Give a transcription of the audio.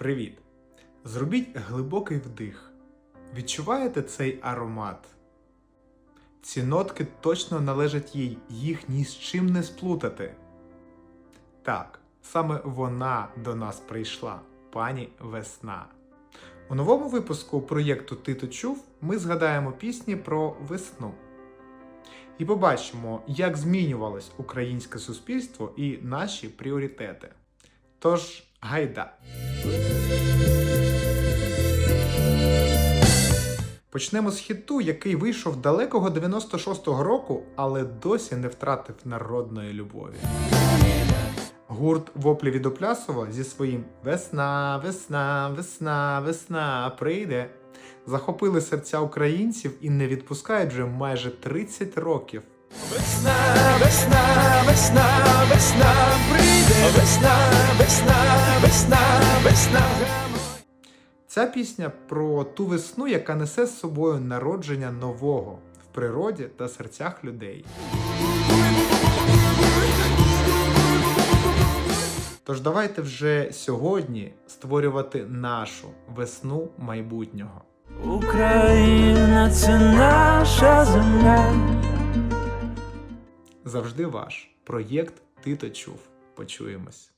Привіт! Зробіть глибокий вдих. Відчуваєте цей аромат? Ці нотки точно належать їй, їх ні з чим не сплутати. Так, саме вона до нас прийшла, пані Весна. У новому випуску проєкту Ти то чув ми згадаємо пісні про весну. І побачимо, як змінювалось українське суспільство і наші пріоритети. Тож, гайда! Почнемо з хіту, який вийшов далекого 96-го року, але досі не втратив народної любові. Гурт Воплі від Оплясова зі своїм Весна, весна, весна, весна прийде. Захопили серця українців і не відпускають вже майже 30 років. Весна, весна, весна, весна прийде, весна, весна, весна, весна. Ця пісня про ту весну, яка несе з собою народження нового в природі та серцях людей. Тож давайте вже сьогодні створювати нашу весну майбутнього. Україна це наша земля. Завжди ваш проєкт Ти то чув. Почуємось.